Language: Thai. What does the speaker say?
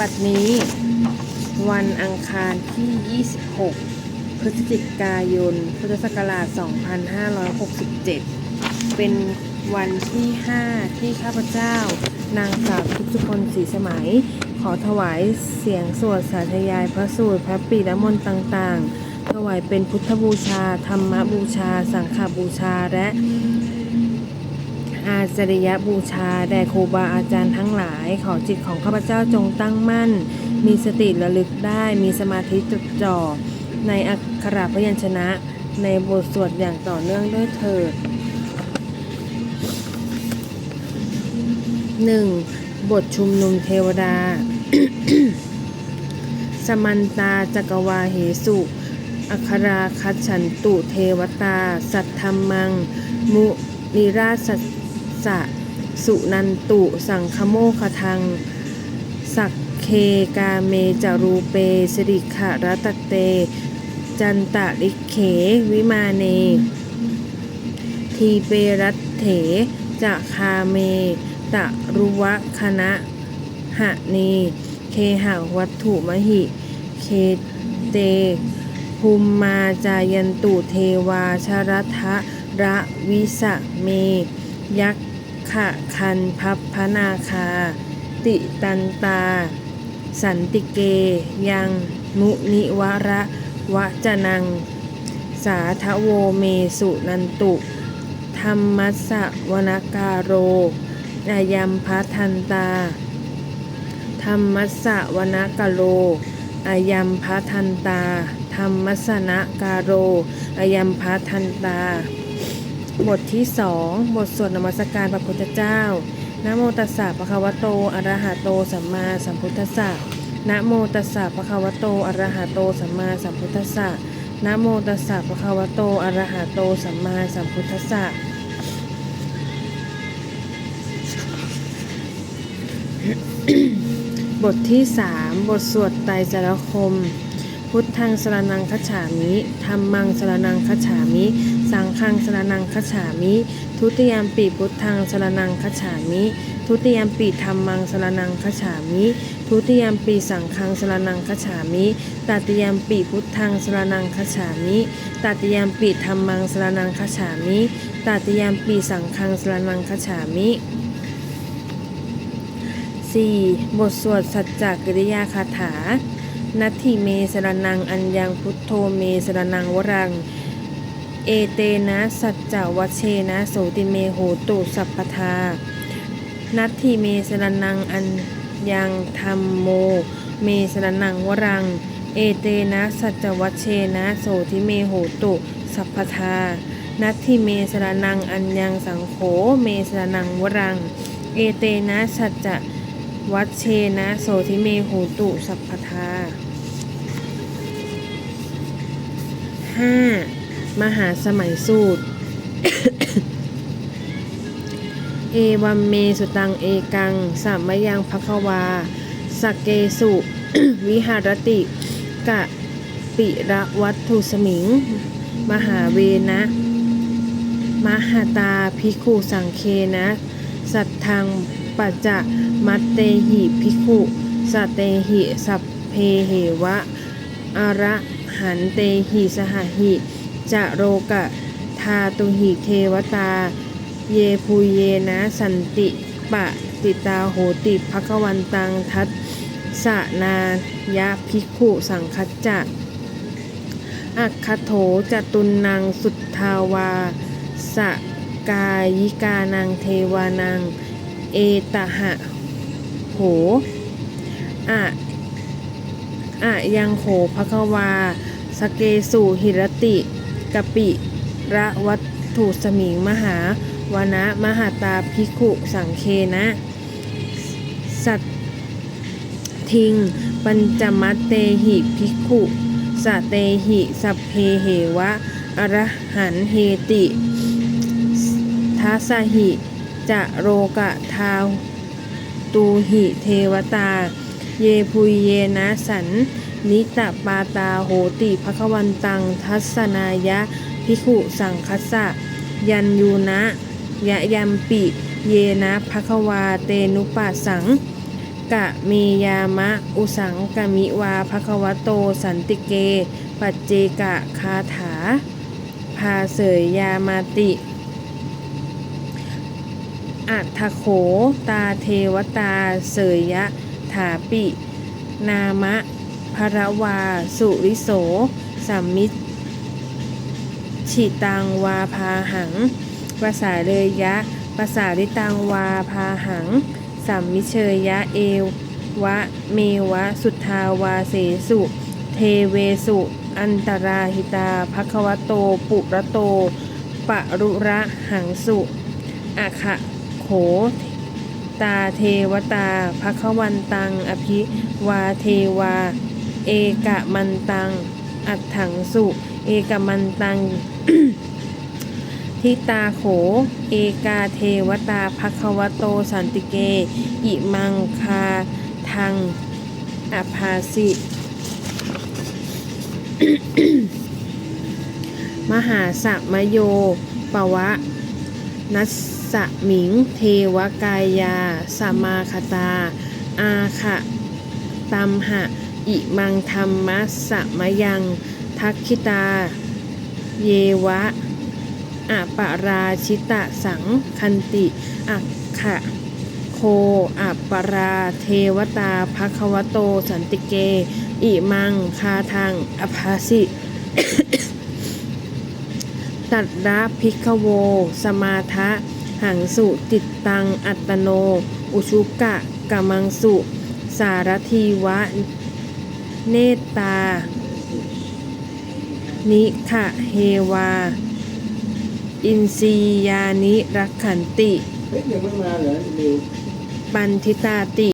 บัดนี้ วันอังคารที่ 26 พฤศจิกายน พุทธศักราช 2567 เป็นวันที่ 5 ที่ข้าพเจ้านางสาวทุกทุกคนศรีสมัย ขอถวายเสียงสวดสาธยายพระสูตรพระปีละมนต์ต่าง ๆ ถวายเป็นพุทธบูชา ธรรมบูชา สังฆบูชาและ อาจริยบูชาแด่ครูบาอาจารย์ทั้งหลาย ขอจิตของข้าพเจ้าจงตั้งมั่น มีสติระลึกได้มีสมาธิจดจ่อ ในอักขระพยัญชนะในบทสวดอย่างต่อเนื่องด้วยเถิด 1. บทชุมนุมเทวดา สมันตาจักรวาเหสุอัคราคัฉันตุเทวตา สัทธรรมัง มุนิราช สะสุนันตุสังคโมคทัง สักเคกาเมจารูเปสิริขะรตเต จันตะลิเขวิมาเน ทีเปรัตเถจะคาเม ตะรุวะคณะหะเน เคหะวัตถุมหิ เคเตภูมิมาจายันตุเทวาชรัทะระวิสะเม ยักษ ขะคันพัพพนาคา ติตันตา สันติเกยังมุนิวระวะจนัง สาทโวเมสุนันตุ ธรรมัสสะวนการโรอายัมพัทันตา ธรรมัสสะวนกโรอายัมพัทันตา ธรรมัสนะการโรอายัมพัทันตา บทที่สองบทสวดนมัสการพระพุทธเจ้านะโมตัสสะปะคะวะโตอะระหะโตสัมมาสัมพุทธัสสะนะโมตัสสะปะคะวะโตอะระหะโตสัมมาสัมพุทธัสสะนะโมตัสสะปะคะวะโตอะระหะโตสัมมาสัมพุทธัสสะบทที่สามบทสวดไตรจารคม พุทธังสรนังคัจฉามิธรรมังสรนังคัจฉามิ สังฆังสรนังคฉามิ ทุติยามปีพุทธังสรนังคฉามิ ทุติยามปีธรรมังสรนังคฉามิ ทุติยามปีสังฆังสรนังคฉามิตติยามปีพุทธังสรนังคฉามิตติยามปีธรรมังสรนังคฉามิตติยามปีสังฆังสรนังคฉามิ 4. บทสวดสัจจกิริยาคาถา นัตถิเมสรนังอัญญังพุทโธเมสรนังวรัง เอเตนะ สัจจวัชเชนะ โสติเมโหตุสัพพทา นัตถิเมสรนังอัญญังธรรมโม เมสรนังวรัง เอเตนะ สัจจวัชเชนะ โสติเมโหตุสัพพทา นัตถิเมสรนังอัญญังสังโฆ เมสรนังวรัง เอเตนะ สัจจะวัดเชนะ โสธิเมโหตุสัพพทา 5. มหาสมัยสูตร เอวัมเมสุตังเอกังสัมมยังภควาสกเกสุ วิหารติ กะปิระวัตถุสมิง มหาเวนะ มหาตาภิกขุสังเคนะ สัทธังปัจจะมัตเตหิภิกขุสตเตหิสัพเพเหวะ อระหันเตหิสหหิ จะโรกะ ทาตุหิเทวตา เยภูเยนะสันติปะติตาโหติภควันตังทัสสะนายะภิกขุสังคัจจะอัคคโถจตุนังสุทธาวา สกายิกานังเทวานัง เอตหะ โหอะอะยังโหภควา สเกสุหิรติ กปิระวัตถุสมิงมหาวนะมหาตาภิกขุสังเคนะ สัตทิง ปัญจมัตเตหิภิกขุสเตหิสัพเพเหวะอรหันเฮติทัสสหิจะโรกะทาตูหิเทวตา เยพุยเยนะสัน นิตปาตาโหติภควันตัง ทัศนายะภิขุสังคัสสะ ยันยูนะยะยัมปิ เยนะภควาเตนุปัสสังกะเมยามะ อุสังกมิวาภควโตสันติเก ปัจเจกะคาถา พาเสยยามาติอัฏฐโขตาเทวตาเสยยะ ถาปิ นามะภรวา สุริโสสัมมิชิตังวาพาหังภาษาเลยยะภาษาริตังวาพาหัง สัมมิเชยยะเอวะเมวะสุทธาวาเสสุ เทเวสุ อันตราหิตาภควโต ปุระโตปะรุระหังสุ อะขะโข ตาเทวตาภควันตัง อภิวาเทวา เอกะมันตัง อัตถังสุ เอกมันตัง ทิตาโข เอกาเทวตาภควโตสันติเก อิมังคาทัง อภาสิ มหาสัมโยปวะ นัสสมิง เทวกายา สมาคตา อาขะตัมหะ อิมังธรรมัสสมยัง ทักขิตา เยวะอะปะราชิตะสังคันติ อักขะโคอัปปราเทวตาภควโตสันติเก อิมังคาทังอภาสิ ตัดระพิกโว สมาทะ หังสุติดตัง อัตโน อุชุกะกะมังสุ สารทีวะ เนตตา นิขะเฮวา อินซียานิรักขันติ เฮ้ยยังไม่มาเหรอนิว ปันทิตาติ